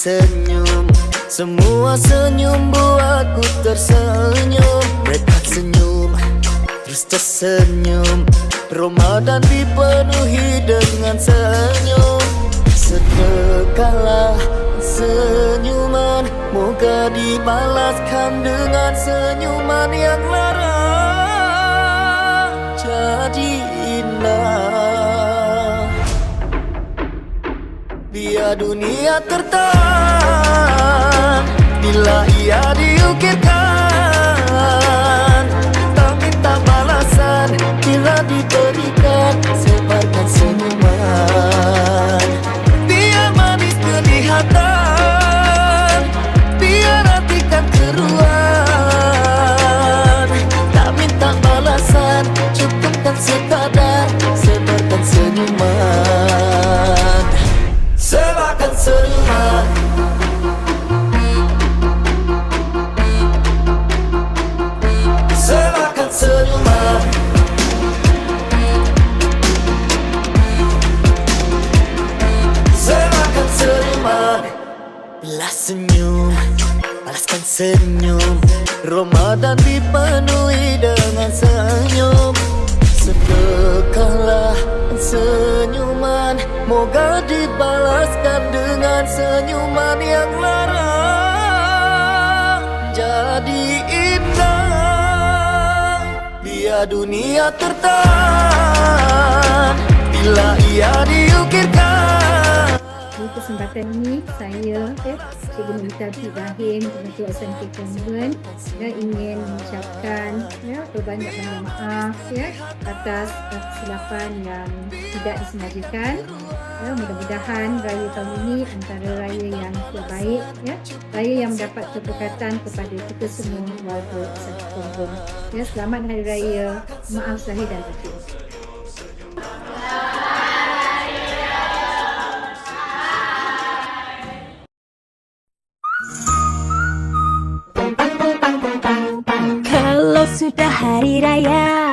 senyum. Semua senyum buatku tersenyum. Mereka senyum Terus tersenyum Ramadan dipenuhi dengan senyum. Sedekahlah senyuman. Moga dibalaskan dengan senyuman yang lara. Jadi Biar dunia tertahan Bila ia diukirkan. Tak minta balasan Bila diberikan Sebarkan senyuman. Biar manis kelihatan Biar hatikan keruan senyum Balaskan senyum. Ramadan dipenuhi dengan senyum. Sedekahlah senyuman Moga dibalaskan dengan senyuman yang lara Jadi indah Biar dunia tertahan kesempatan ini saya ya, Cikgu Nurita Ibrahim Ketua SMK Convent ya, ingin mengucapkan ya, berbanyak-banyak maaf ya, atas kesilapan yang tidak disengajakan. Ya, mudah-mudahan raya tahun ini antara raya yang terbaik, ya, raya yang mendapat keberkatan kepada kita semua warga SMK Convent. Ya, selamat Hari Raya, maaf zahir dan batin. Sudah hari raya